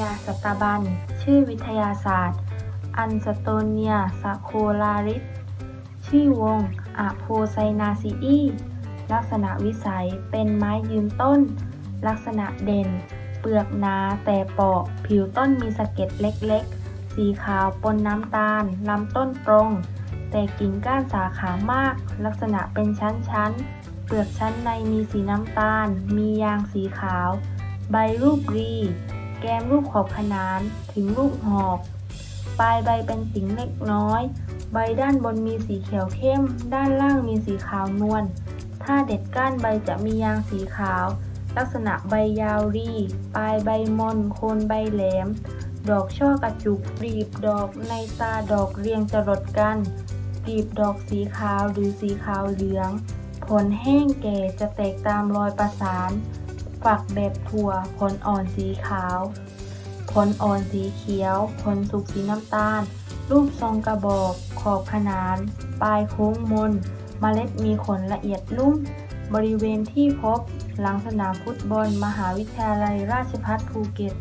ยาสตาบัน ชื่อวิทยาศาสตร์ อันสโตเนียสโคลาริส ชื่อวงอะโพไซนาซีอีลักษณะวิสัยเป็นไม้ยืนต้น ลักษณะเด่น เปลือกหนาแต่เปราะ ผิวต้นมีสะเก็ดเล็กๆ สีขาวปนน้ำตาล ลำต้นตรง แต่กิ่งก้านสาขามาก ลักษณะเป็นชั้นๆ เปลือกชั้นในมีสีน้ำตาล มียางสีขาว ใบรูปรี แกมรูปขอบขนาน ถึงรูปหอก ปลายใบเป็นสิงเล็กน้อย ใบด้านบนมีสีเขียวเข้ม ด้านล่างมีสีขาวนวล ถ้าเด็ดก้านใบจะมียางสีขาว ลักษณะใบยาวรี ปลายใบมน โคนใบแหลม ดอกช่อกระจุกกลีบดอกในตาดอกเรียงจรดกันกลีบดอกสีขาวหรือสีขาวเหลือง ผลแห้งแก่จะแตกตามรอยประสาน ฝักแบบถั่วผลอ่อนสีขาว ผลอ่อนสีเขียว ผลสุกสีน้ำตาล รูปทรงกระบอก ขอบขนาน ปลายโค้งมนเมล็ดมีขนละเอียดลุ่ม บริเวณที่พบ หลังสนามฟุตบอล มหาวิทยาลัยราชภัฏภูเก็ต